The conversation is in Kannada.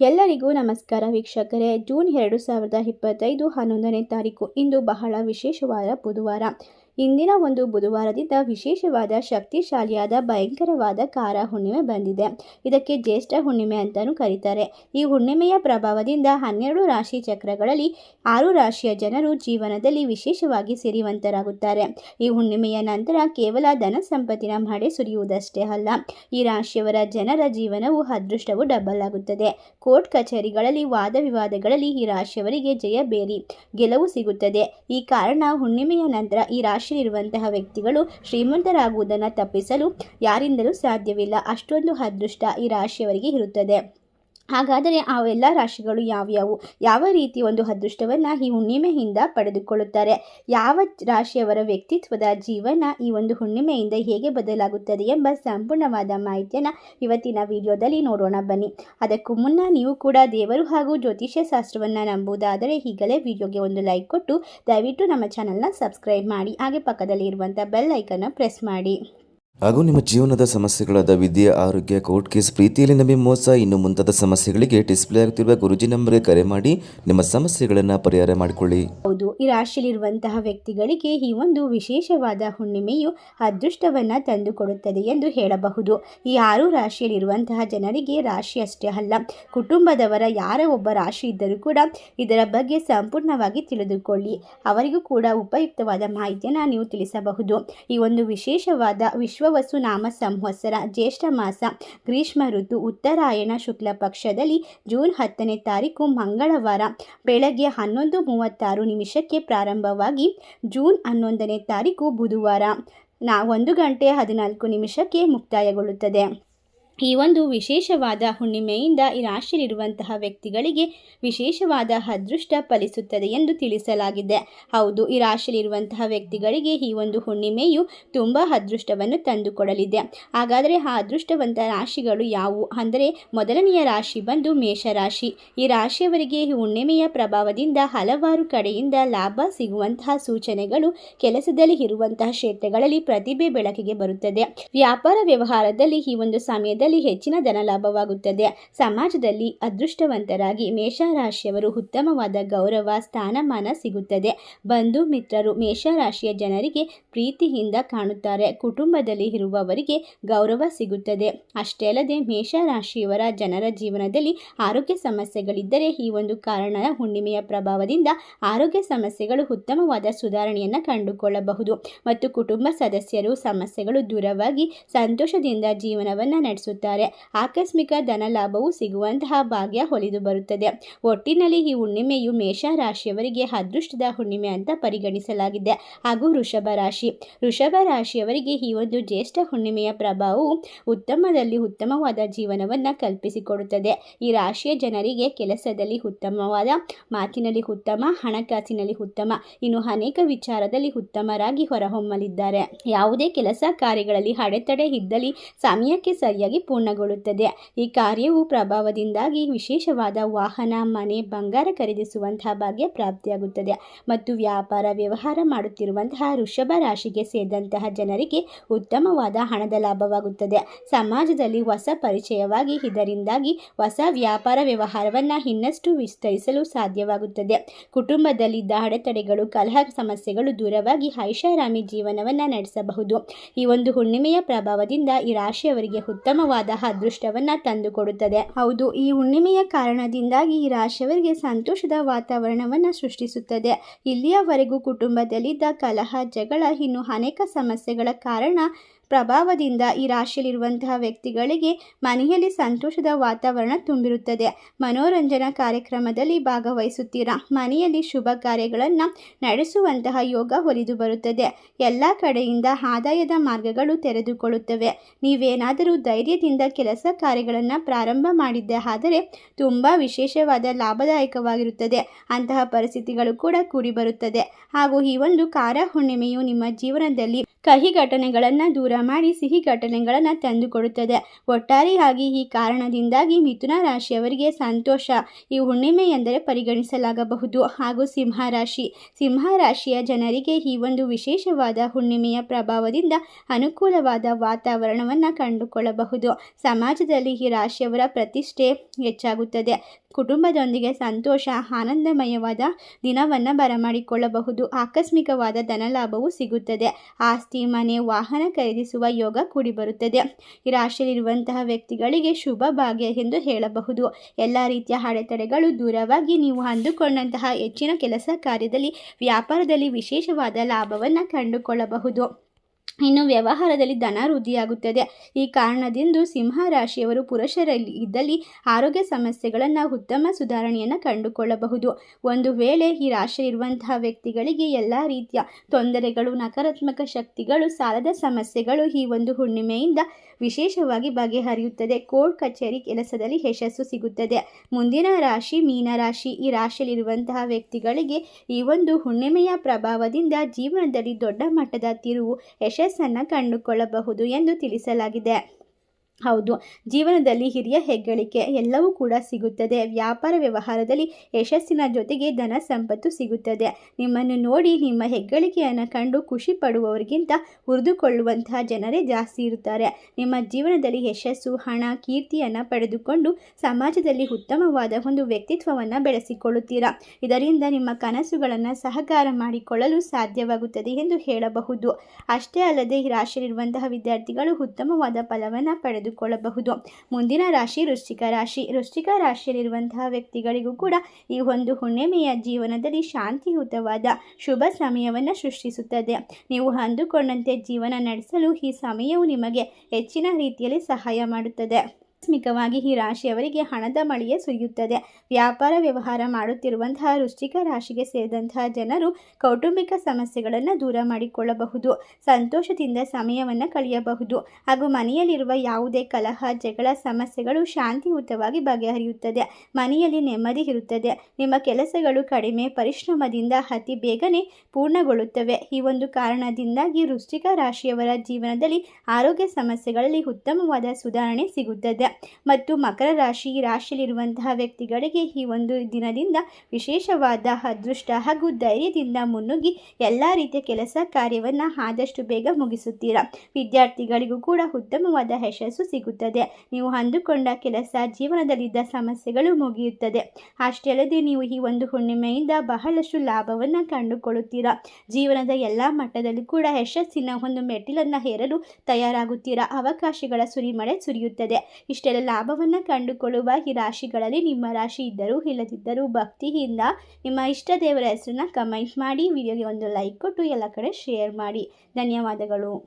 ಎಲ್ಲರಿಗೂ ನಮಸ್ಕಾರ ವೀಕ್ಷಕರೇ. ಜೂನ್ ಎರಡು ಸಾವಿರದ ಇಪ್ಪತ್ತೈದು ಹನ್ನೊಂದನೇ ತಾರೀಕು. ಇಂದು ಬಹಳ ವಿಶೇಷವಾದ ಬುಧವಾರ. ಇಂದಿನ ಒಂದು ಬುಧವಾರದಿಂದ ವಿಶೇಷವಾದ ಶಕ್ತಿಶಾಲಿಯಾದ ಭಯಂಕರವಾದ ಕಾರ ಹುಣ್ಣಿಮೆ ಬಂದಿದೆ. ಇದಕ್ಕೆ ಜ್ಯೇಷ್ಠ ಹುಣ್ಣಿಮೆ ಅಂತಲೂ ಕರೀತಾರೆ. ಈ ಹುಣ್ಣಿಮೆಯ ಪ್ರಭಾವದಿಂದ ಹನ್ನೆರಡು ರಾಶಿ ಚಕ್ರಗಳಲ್ಲಿ ಆರು ರಾಶಿಯ ಜನರು ಜೀವನದಲ್ಲಿ ವಿಶೇಷವಾಗಿ ಸಿರಿವಂತರಾಗುತ್ತಾರೆ. ಈ ಹುಣ್ಣಿಮೆಯ ನಂತರ ಕೇವಲ ಧನ ಸಂಪತ್ತಿನ ಮಳೆ ಸುರಿಯುವುದಷ್ಟೇ ಅಲ್ಲ, ಈ ರಾಶಿಯವರ ಜನರ ಜೀವನವು ಅದೃಷ್ಟವು ಡಬಲ್ ಆಗುತ್ತದೆ. ಕೋರ್ಟ್ ಕಚೇರಿಗಳಲ್ಲಿ, ವಾದ ವಿವಾದಗಳಲ್ಲಿ ಈ ರಾಶಿಯವರಿಗೆ ಜಯ ಬೇರಿ ಗೆಲುವು ಸಿಗುತ್ತದೆ. ಈ ಕಾರಣ ಹುಣ್ಣಿಮೆಯ ನಂತರ ಈ ರಾಶಿಯಲ್ಲಿರುವಂತಹ ವ್ಯಕ್ತಿಗಳು ಶ್ರೀಮಂತರಾಗುವುದನ್ನು ತಪ್ಪಿಸಲು ಯಾರಿಂದಲೂ ಸಾಧ್ಯವಿಲ್ಲ. ಅಷ್ಟೊಂದು ಅದೃಷ್ಟ ಈ ರಾಶಿಯವರಿಗೆ ಇರುತ್ತದೆ. ಹಾಗಾದರೆ ಆ ಎಲ್ಲ ರಾಶಿಗಳು ಯಾವ್ಯಾವು? ಯಾವ ರೀತಿ ಒಂದು ಅದೃಷ್ಟವನ್ನು ಈ ಹುಣ್ಣಿಮೆಯಿಂದ ಪಡೆದುಕೊಳ್ಳುತ್ತಾರೆ? ಯಾವ ರಾಶಿಯವರ ವ್ಯಕ್ತಿತ್ವದ ಜೀವನ ಈ ಒಂದು ಹುಣ್ಣಿಮೆಯಿಂದ ಹೇಗೆ ಬದಲಾಗುತ್ತದೆ ಎಂಬ ಸಂಪೂರ್ಣವಾದ ಮಾಹಿತಿಯನ್ನು ಇವತ್ತಿನ ವಿಡಿಯೋದಲ್ಲಿ ನೋಡೋಣ. ಬನ್ನಿ, ಅದಕ್ಕೂ ಮುನ್ನ ನೀವು ಕೂಡ ದೇವರು ಹಾಗೂ ಜ್ಯೋತಿಷ್ಯ ಶಾಸ್ತ್ರವನ್ನು ನಂಬುವುದಾದರೆ ಈಗಲೇ ವಿಡಿಯೋಗೆ ಒಂದು ಲೈಕ್ ಕೊಟ್ಟು ದಯವಿಟ್ಟು ನಮ್ಮ ಚಾನಲ್ನ ಸಬ್ಸ್ಕ್ರೈಬ್ ಮಾಡಿ, ಹಾಗೆ ಪಕ್ಕದಲ್ಲಿ ಇರುವಂಥ ಬೆಲ್ ಐಕನ್ನು ಪ್ರೆಸ್ ಮಾಡಿ. ಹಾಗೂ ನಿಮ್ಮ ಜೀವನದ ಸಮಸ್ಯೆಗಳಾದ ವಿದ್ಯೆ, ಆರೋಗ್ಯ, ಕೋರ್ಟ್ ಕೇಸ್, ಪ್ರೀತಿಯಲ್ಲಿ ನಂಬಿ ಮೋಸ, ಇನ್ನು ಮುಂತಾದ ಸಮಸ್ಯೆಗಳಿಗೆ ಡಿಸ್ಪ್ಲೇ ಆಗುತ್ತಿರುವ ಗುರುಜಿ ನಂಬರ್ಗೆ ಕರೆ ಮಾಡಿ ನಿಮ್ಮ ಸಮಸ್ಯೆಗಳನ್ನು ಪರಿಹಾರ ಮಾಡಿಕೊಳ್ಳಿ. ಹೌದು, ಈ ರಾಶಿಯಲ್ಲಿರುವಂತಹ ವ್ಯಕ್ತಿಗಳಿಗೆ ಈ ಒಂದು ವಿಶೇಷವಾದ ಹುಣ್ಣಿಮೆಯು ಅದೃಷ್ಟವನ್ನು ತಂದುಕೊಡುತ್ತದೆ ಎಂದು ಹೇಳಬಹುದು. ಈ ಆರು ರಾಶಿಯಲ್ಲಿರುವಂತಹ ಜನರಿಗೆ ರಾಶಿ ಅಷ್ಟೇ ಅಲ್ಲ, ಕುಟುಂಬದವರ ಯಾರ ಒಬ್ಬ ರಾಶಿ ಇದ್ದರೂ ಕೂಡ ಇದರ ಬಗ್ಗೆ ಸಂಪೂರ್ಣವಾಗಿ ತಿಳಿದುಕೊಳ್ಳಿ. ಅವರಿಗೂ ಕೂಡ ಉಪಯುಕ್ತವಾದ ಮಾಹಿತಿಯನ್ನು ನೀವು ತಿಳಿಸಬಹುದು. ಈ ಒಂದು ವಿಶೇಷವಾದ ವಿಶ್ವವಸು ನಾಮ ಸಂವತ್ಸರ, ಜ್ಯೇಷ್ಠ ಮಾಸ, ಗ್ರೀಷ್ಮ ಋತು, ಉತ್ತರಾಯಣ ಶುಕ್ಲ ಪಕ್ಷದಲ್ಲಿ ಜೂನ್ ಹತ್ತನೇ ತಾರೀಕು ಮಂಗಳವಾರ ಬೆಳಗ್ಗೆ ಹನ್ನೊಂದು ಮೂವತ್ತಾರು ನಿಮಿಷಕ್ಕೆ ಪ್ರಾರಂಭವಾಗಿ ಜೂನ್ ಹನ್ನೊಂದನೇ ತಾರೀಕು ಬುಧವಾರ ನಾ ಒಂದು ಗಂಟೆ ಹದಿನಾಲ್ಕು ನಿಮಿಷಕ್ಕೆ ಮುಕ್ತಾಯಗೊಳ್ಳುತ್ತದೆ. ಈ ಒಂದು ವಿಶೇಷವಾದ ಹುಣ್ಣಿಮೆಯಿಂದ ಈ ರಾಶಿಯಲ್ಲಿರುವಂತಹ ವ್ಯಕ್ತಿಗಳಿಗೆ ವಿಶೇಷವಾದ ಅದೃಷ್ಟ ಫಲಿಸುತ್ತದೆ ಎಂದು ತಿಳಿಸಲಾಗಿದೆ. ಹೌದು ಈ ರಾಶಿಯಲ್ಲಿರುವಂತಹ ವ್ಯಕ್ತಿಗಳಿಗೆ ಈ ಒಂದು ಹುಣ್ಣಿಮೆಯು ತುಂಬ ಅದೃಷ್ಟವನ್ನು ತಂದುಕೊಡಲಿದೆ. ಹಾಗಾದರೆ ಆ ಅದೃಷ್ಟವಂತ ರಾಶಿಗಳು ಯಾವುವು? ಅಂದರೆ ಮೊದಲನೆಯ ರಾಶಿ ಬಂದು ಮೇಷರಾಶಿ. ಈ ರಾಶಿಯವರಿಗೆ ಈ ಹುಣ್ಣಿಮೆಯ ಪ್ರಭಾವದಿಂದ ಹಲವಾರು ಕಡೆಯಿಂದ ಲಾಭ ಸಿಗುವಂತಹ ಸೂಚನೆಗಳು ಕೆಲಸದಲ್ಲಿ ಇರುವಂತಹ ಕ್ಷೇತ್ರಗಳಲ್ಲಿ ಪ್ರತಿಭೆ ಬೆಳಕಿಗೆ ಬರುತ್ತದೆ. ವ್ಯಾಪಾರ ವ್ಯವಹಾರದಲ್ಲಿ ಈ ಒಂದು ಸಮಯದಲ್ಲಿ ಹೆಚ್ಚಿನ ಧನ ಲಾಭವಾಗುತ್ತದೆ ಸಮಾಜದಲ್ಲಿ ಅದೃಷ್ಟವಂತರಾಗಿ ಮೇಷರಾಶಿಯವರು ಉತ್ತಮವಾದ ಗೌರವ, ಸ್ಥಾನಮಾನ ಸಿಗುತ್ತದೆ. ಬಂಧು ಮಿತ್ರರು ಮೇಷರಾಶಿಯ ಜನರಿಗೆ ಪ್ರೀತಿಯಿಂದ ಕಾಣುತ್ತಾರೆ. ಕುಟುಂಬದಲ್ಲಿ ಇರುವವರಿಗೆ ಗೌರವ ಸಿಗುತ್ತದೆ. ಅಷ್ಟೇ ಅಲ್ಲದೆ ಮೇಷರಾಶಿಯವರ ಜನರ ಜೀವನದಲ್ಲಿ ಆರೋಗ್ಯ ಸಮಸ್ಯೆಗಳಿದ್ದರೆ ಈ ಒಂದು ಕಾರಣ ಹುಣ್ಣಿಮೆಯ ಪ್ರಭಾವದಿಂದ ಆರೋಗ್ಯ ಸಮಸ್ಯೆಗಳು ಉತ್ತಮವಾದ ಸುಧಾರಣೆಯನ್ನು ಕಂಡುಕೊಳ್ಳಬಹುದು. ಮತ್ತು ಕುಟುಂಬ ಸದಸ್ಯರು ಸಮಸ್ಯೆಗಳು ದೂರವಾಗಿ ಸಂತೋಷದಿಂದ ಜೀವನವನ್ನು ನಡೆಸುತ್ತಾರೆ. ಆಕಸ್ಮಿಕ ಧನ ಲಾಭವು ಸಿಗುವಂತಹ ಭಾಗ್ಯ ಹೊಲಿದು ಬರುತ್ತದೆ. ಒಟ್ಟಿನಲ್ಲಿ ಈ ಹುಣ್ಣಿಮೆಯು ಮೇಷ ರಾಶಿಯವರಿಗೆ ಅದೃಷ್ಟದ ಹುಣ್ಣಿಮೆ ಅಂತ ಪರಿಗಣಿಸಲಾಗಿದೆ. ಹಾಗೂ ವೃಷಭ ರಾಶಿ. ವೃಷಭ ರಾಶಿಯವರಿಗೆ ಈ ಒಂದು ಜ್ಯೇಷ್ಠ ಹುಣ್ಣಿಮೆಯ ಪ್ರಭಾವವು ಉತ್ತಮದಲ್ಲಿ ಉತ್ತಮವಾದ ಜೀವನವನ್ನು ಕಲ್ಪಿಸಿಕೊಡುತ್ತದೆ. ಈ ರಾಶಿಯ ಜನರಿಗೆ ಕೆಲಸದಲ್ಲಿ ಉತ್ತಮವಾದ, ಮಾತಿನಲ್ಲಿ ಉತ್ತಮ, ಹಣಕಾಸಿನಲ್ಲಿ ಉತ್ತಮ, ಇನ್ನು ಅನೇಕ ವಿಚಾರದಲ್ಲಿ ಉತ್ತಮರಾಗಿ ಹೊರಹೊಮ್ಮಲಿದ್ದಾರೆ. ಯಾವುದೇ ಕೆಲಸ ಕಾರ್ಯಗಳಲ್ಲಿ ಅಡೆತಡೆ ಇದ್ದಲ್ಲಿ ಸಮಯಕ್ಕೆ ಸರಿಯಾಗಿ ಪೂರ್ಣಗೊಳ್ಳುತ್ತದೆ. ಈ ಕಾರ್ಯವು ಪ್ರಭಾವದಿಂದಾಗಿ ವಿಶೇಷವಾದ ವಾಹನ, ಮನೆ, ಬಂಗಾರ ಖರೀದಿಸುವಂತಹ ಭಾಗ್ಯ ಪ್ರಾಪ್ತಿಯಾಗುತ್ತದೆ ಮತ್ತು ವ್ಯಾಪಾರ, ವ್ಯವಹಾರ ಮಾಡುತ್ತಿರುವಂತಹ ವೃಷಭ ರಾಶಿಗೆ ಸೇರಿದಂತಹ ಜನರಿಗೆ ಉತ್ತಮವಾದ ಹಣದ ಲಾಭವಾಗುತ್ತದೆ. ಸಮಾಜದಲ್ಲಿ ಹೊಸ ಪರಿಚಯವಾಗಿ ಇದರಿಂದಾಗಿ ಹೊಸ ವ್ಯಾಪಾರ ವ್ಯವಹಾರವನ್ನು ಇನ್ನಷ್ಟು ವಿಸ್ತರಿಸಲು ಸಾಧ್ಯವಾಗುತ್ತದೆ. ಕುಟುಂಬದಲ್ಲಿದ್ದ ಅಡೆತಡೆಗಳು, ಕಲಹ ಸಮಸ್ಯೆಗಳು ದೂರವಾಗಿ ಐಷಾರಾಮಿ ಜೀವನವನ್ನು ನಡೆಸಬಹುದು. ಈ ಒಂದು ಹುಣ್ಣಿಮೆಯ ಪ್ರಭಾವದಿಂದ ಈ ರಾಶಿಯವರಿಗೆ ಉತ್ತಮವಾದ ಅದೃಷ್ಟವನ್ನು ತಂದುಕೊಡುತ್ತದೆ. ಹೌದು, ಈ ಹುಣ್ಣಿಮೆಯ ಕಾರಣದಿಂದಾಗಿ ಈ ರಾಶಿಯವರಿಗೆ ಸಂತೋಷದ ವಾತಾವರಣವನ್ನು ಸೃಷ್ಟಿಸುತ್ತದೆ. ಇಲ್ಲಿಯವರೆಗೂ ಕುಟುಂಬದಲ್ಲಿದ್ದ ಕಲಹ, ಜಗಳ, ಇನ್ನು ಅನೇಕ ಸಮಸ್ಯೆಗಳ ಕಾರಣ ಪ್ರಭಾವದಿಂದ ಈ ರಾಶಿಯಲ್ಲಿರುವಂತಹ ವ್ಯಕ್ತಿಗಳಿಗೆ ಮನೆಯಲ್ಲಿ ಸಂತೋಷದ ವಾತಾವರಣ ತುಂಬಿರುತ್ತದೆ. ಮನೋರಂಜನಾ ಕಾರ್ಯಕ್ರಮದಲ್ಲಿ ಭಾಗವಹಿಸುತ್ತೀರಾ? ಮನೆಯಲ್ಲಿ ಶುಭ ಕಾರ್ಯಗಳನ್ನು ನಡೆಸುವಂತಹ ಯೋಗ ಒಲಿದು ಬರುತ್ತದೆ. ಎಲ್ಲ ಕಡೆಯಿಂದ ಆದಾಯದ ಮಾರ್ಗಗಳು ತೆರೆದುಕೊಳ್ಳುತ್ತವೆ. ನೀವೇನಾದರೂ ಧೈರ್ಯದಿಂದ ಕೆಲಸ ಕಾರ್ಯಗಳನ್ನು ಪ್ರಾರಂಭ ಮಾಡಿದ್ದೆ ಆದರೆ ತುಂಬ ವಿಶೇಷವಾದ ಲಾಭದಾಯಕವಾಗಿರುತ್ತದೆ. ಅಂತಹ ಪರಿಸ್ಥಿತಿಗಳು ಕೂಡ ಕೂಡಿ ಬರುತ್ತದೆ. ಹಾಗೂ ಈ ಒಂದು ಕಾರ ಹುಣ್ಣಿಮೆಯು ನಿಮ್ಮ ಜೀವನದಲ್ಲಿ ಕಹಿ ಘಟನೆಗಳನ್ನು ದೂರ ಮಾಡಿ ಸಿಹಿ ಘಟನೆಗಳನ್ನು ತಂದುಕೊಡುತ್ತದೆ. ಒಟ್ಟಾರೆಯಾಗಿ ಈ ಕಾರಣದಿಂದಾಗಿ ಮಿಥುನ ರಾಶಿಯವರಿಗೆ ಸಂತೋಷ. ಈ ಹುಣ್ಣಿಮೆ ಎಂದರೆ ಪರಿಗಣಿಸಲಾಗಬಹುದು. ಹಾಗೂ ಸಿಂಹ ರಾಶಿ. ಸಿಂಹ ರಾಶಿಯ ಜನರಿಗೆ ಈ ಒಂದು ವಿಶೇಷವಾದ ಹುಣ್ಣಿಮೆಯ ಪ್ರಭಾವದಿಂದ ಅನುಕೂಲವಾದ ವಾತಾವರಣವನ್ನು ಕಂಡುಕೊಳ್ಳಬಹುದು. ಸಮಾಜದಲ್ಲಿ ಈ ರಾಶಿಯವರ ಪ್ರತಿಷ್ಠೆ ಹೆಚ್ಚಾಗುತ್ತದೆ. ಕುಟುಂಬದೊಂದಿಗೆ ಸಂತೋಷ, ಆನಂದಮಯವಾದ ದಿನವನ್ನು ಬರಮಾಡಿಕೊಳ್ಳಬಹುದು. ಆಕಸ್ಮಿಕವಾದ ಧನಲಾಭವು ಸಿಗುತ್ತದೆ. ಆಸ್ತಿ ಮನೆ, ವಾಹನ ಖರೀದಿಸುವ ಯೋಗ ಕೂಡಿಬರುತ್ತದೆ ಈ ರಾಶಿಯಲ್ಲಿರುವಂತಹ ವ್ಯಕ್ತಿಗಳಿಗೆ ಶುಭ ಭಾಗ್ಯ ಎಂದು ಹೇಳಬಹುದು. ಎಲ್ಲ ರೀತಿಯ ಅಡೆತಡೆಗಳು ದೂರವಾಗಿ ನೀವು ಅಂದುಕೊಂಡಂತಹ ಹೆಚ್ಚಿನ ಕೆಲಸ ಕಾರ್ಯದಲ್ಲಿ ವ್ಯಾಪಾರದಲ್ಲಿ ವಿಶೇಷವಾದ ಲಾಭವನ್ನು ಕಂಡುಕೊಳ್ಳಬಹುದು. ಇನ್ನು ವ್ಯವಹಾರದಲ್ಲಿ ಧನ ವೃದ್ಧಿಯಾಗುತ್ತದೆ. ಈ ಕಾರಣದಿಂದ ಸಿಂಹ ರಾಶಿಯವರು ಪುರುಷರಲ್ಲಿ ಇದ್ದಲ್ಲಿ ಆರೋಗ್ಯ ಸಮಸ್ಯೆಗಳನ್ನು ಉತ್ತಮ ಸುಧಾರಣೆಯನ್ನು ಕಂಡುಕೊಳ್ಳಬಹುದು. ಒಂದು ವೇಳೆ ಈ ರಾಶಿಯಲ್ಲಿರುವಂತಹ ವ್ಯಕ್ತಿಗಳಿಗೆ ಎಲ್ಲ ರೀತಿಯ ತೊಂದರೆಗಳು, ನಕಾರಾತ್ಮಕ ಶಕ್ತಿಗಳು, ಸಾಲದ ಸಮಸ್ಯೆಗಳು ಈ ಒಂದು ಹುಣ್ಣಿಮೆಯಿಂದ ವಿಶೇಷವಾಗಿ ಬಗೆಹರಿಯುತ್ತದೆ. ಕೋರ್ಟ್ ಕಚೇರಿ ಕೆಲಸದಲ್ಲಿ ಯಶಸ್ಸು ಸಿಗುತ್ತದೆ. ಮುಂದಿನ ರಾಶಿ ಮೀನರಾಶಿ ಈ ರಾಶಿಯಲ್ಲಿರುವಂತಹ ವ್ಯಕ್ತಿಗಳಿಗೆ ಈ ಒಂದು ಹುಣ್ಣಿಮೆಯ ಪ್ರಭಾವದಿಂದ ಜೀವನದಲ್ಲಿ ದೊಡ್ಡ ಮಟ್ಟದ ತಿರುವು ಯಶಸ್ಸನ್ನು ಕಂಡುಕೊಳ್ಳಬಹುದು ಎಂದು ತಿಳಿಸಲಾಗಿದೆ. ಹೌದು. ಜೀವನದಲ್ಲಿ ಹಿರಿಯ ಹೆಗ್ಗಳಿಕೆ ಎಲ್ಲವೂ ಕೂಡ ಸಿಗುತ್ತದೆ. ವ್ಯಾಪಾರ ವ್ಯವಹಾರದಲ್ಲಿ ಯಶಸ್ಸಿನ ಜೊತೆಗೆ ಧನ ಸಂಪತ್ತು ಸಿಗುತ್ತದೆ. ನಿಮ್ಮನ್ನು ನೋಡಿ ನಿಮ್ಮ ಹೆಗ್ಗಳಿಕೆಯನ್ನು ಕಂಡು ಖುಷಿ ಪಡುವವರಿಗಿಂತ ಉರಿದುಕೊಳ್ಳುವಂತಹ ಜನರೇ ಜಾಸ್ತಿ ಇರುತ್ತಾರೆ. ನಿಮ್ಮ ಜೀವನದಲ್ಲಿ ಯಶಸ್ಸು, ಹಣ, ಕೀರ್ತಿಯನ್ನು ಪಡೆದುಕೊಂಡು ಸಮಾಜದಲ್ಲಿ ಉತ್ತಮವಾದ ಒಂದು ವ್ಯಕ್ತಿತ್ವವನ್ನು ಬೆಳೆಸಿಕೊಳ್ಳುತ್ತೀರಾ? ಇದರಿಂದ ನಿಮ್ಮ ಕನಸುಗಳನ್ನು ಸಹಕಾರ ಮಾಡಿಕೊಳ್ಳಲು ಸಾಧ್ಯವಾಗುತ್ತದೆ ಎಂದು ಹೇಳಬಹುದು. ಅಷ್ಟೇ ಅಲ್ಲದೆ ಈ ರಾಶಿಯಲ್ಲಿರುವಂತಹ ವಿದ್ಯಾರ್ಥಿಗಳು ಉತ್ತಮವಾದ ಫಲವನ್ನು ಪಡೆದುಕೊಳ್ಳಬಹುದು ಮುಂದಿನ ರಾಶಿ ವೃಶ್ಚಿಕ ರಾಶಿ. ವೃಶ್ಚಿಕ ರಾಶಿಯಲ್ಲಿರುವಂತಹ ವ್ಯಕ್ತಿಗಳಿಗೂ ಕೂಡ ಈ ಒಂದು ಹುಣ್ಣಿಮೆಯ ಜೀವನದಲ್ಲಿ ಶಾಂತಿಯುತವಾದ ಶುಭ ಸಮಯವನ್ನು ಸೃಷ್ಟಿಸುತ್ತದೆ. ನೀವು ಅಂದುಕೊಂಡಂತೆ ಜೀವನ ನಡೆಸಲು ಈ ಸಮಯವು ನಿಮಗೆ ಹೆಚ್ಚಿನ ರೀತಿಯಲ್ಲಿ ಸಹಾಯ ಮಾಡುತ್ತದೆ. ಆಕಸ್ಮಿಕವಾಗಿ ಈ ರಾಶಿಯವರಿಗೆ ಹಣದ ಮಳೆಯೇ ಸುರಿಯುತ್ತದೆ. ವ್ಯಾಪಾರ ವ್ಯವಹಾರ ಮಾಡುತ್ತಿರುವಂತಹ ವೃಶ್ಚಿಕ ರಾಶಿಗೆ ಸೇರಿದಂತಹ ಜನರು ಕೌಟುಂಬಿಕ ಸಮಸ್ಯೆಗಳನ್ನು ದೂರ ಮಾಡಿಕೊಳ್ಳಬಹುದು. ಸಂತೋಷದಿಂದ ಸಮಯವನ್ನು ಕಳೆಯಬಹುದು. ಹಾಗೂ ಮನೆಯಲ್ಲಿರುವ ಯಾವುದೇ ಕಲಹ, ಜಗಳ, ಸಮಸ್ಯೆಗಳು ಶಾಂತಿಯುತವಾಗಿ ಬಗೆಹರಿಯುತ್ತದೆ. ಮನೆಯಲ್ಲಿ ನೆಮ್ಮದಿ ಇರುತ್ತದೆ. ನಿಮ್ಮ ಕೆಲಸಗಳು ಕಡಿಮೆ, ಪರಿಶ್ರಮದಿಂದ ಅತಿ ಬೇಗನೆ ಪೂರ್ಣಗೊಳ್ಳುತ್ತವೆ. ಈ ಒಂದು ಕಾರಣದಿಂದಾಗಿ ವೃಶ್ಚಿಕ ರಾಶಿಯವರ ಜೀವನದಲ್ಲಿ ಆರೋಗ್ಯ ಸಮಸ್ಯೆಗಳಲ್ಲಿ ಉತ್ತಮವಾದ ಸುಧಾರಣೆ ಸಿಗುತ್ತದೆ. ಮತ್ತು ಮಕರ ರಾಶಿ ರಾಶಿಯಲ್ಲಿರುವಂತಹ ವ್ಯಕ್ತಿಗಳಿಗೆ ಈ ಒಂದು ದಿನದಿಂದ ವಿಶೇಷವಾದ ಅದೃಷ್ಟ ಹಾಗೂ ಧೈರ್ಯದಿಂದ ಮುನ್ನುಗ್ಗಿ ಎಲ್ಲ ರೀತಿಯ ಕೆಲಸ ಕಾರ್ಯವನ್ನು ಆದಷ್ಟು ಬೇಗ ಮುಗಿಸುತ್ತೀರಾ? ವಿದ್ಯಾರ್ಥಿಗಳಿಗೂ ಕೂಡ ಉತ್ತಮವಾದ ಯಶಸ್ಸು ಸಿಗುತ್ತದೆ. ನೀವು ಅಂದುಕೊಂಡ ಕೆಲಸ ಜೀವನದಲ್ಲಿದ್ದ ಸಮಸ್ಯೆಗಳು ಮುಗಿಯುತ್ತದೆ. ಅಷ್ಟೇ ಅಲ್ಲದೆ ನೀವು ಈ ಒಂದು ಹುಣ್ಣಿಮೆಯಿಂದ ಬಹಳಷ್ಟು ಲಾಭವನ್ನು ಕಂಡುಕೊಳ್ಳುತ್ತೀರಾ? ಜೀವನದ ಎಲ್ಲ ಮಟ್ಟದಲ್ಲಿ ಕೂಡ ಯಶಸ್ಸಿನ ಒಂದು ಮೆಟ್ಟಿಲನ್ನು ಹೇರಲು ತಯಾರಾಗುತ್ತೀರಾ? ಅವಕಾಶಗಳ ಸುರಿಮಳೆ ಸುರಿಯುತ್ತದೆ. ಇಷ್ಟೆಲ್ಲ ಲಾಭವನ್ನು ಕಂಡುಕೊಳ್ಳುವ ಈ ರಾಶಿಗಳಲ್ಲಿ ನಿಮ್ಮ ರಾಶಿ ಇದ್ದರೂ ಇಲ್ಲದಿದ್ದರೂ ಭಕ್ತಿಯಿಂದ ನಿಮ್ಮ ಇಷ್ಟ ದೇವರ ಹೆಸರನ್ನ ಕಮೆಂಟ್ ಮಾಡಿ ವಿಡಿಯೋಗೆ ಒಂದು ಲೈಕ್ ಕೊಟ್ಟು ಎಲ್ಲ ಕಡೆ ಶೇರ್ ಮಾಡಿ. ಧನ್ಯವಾದಗಳು.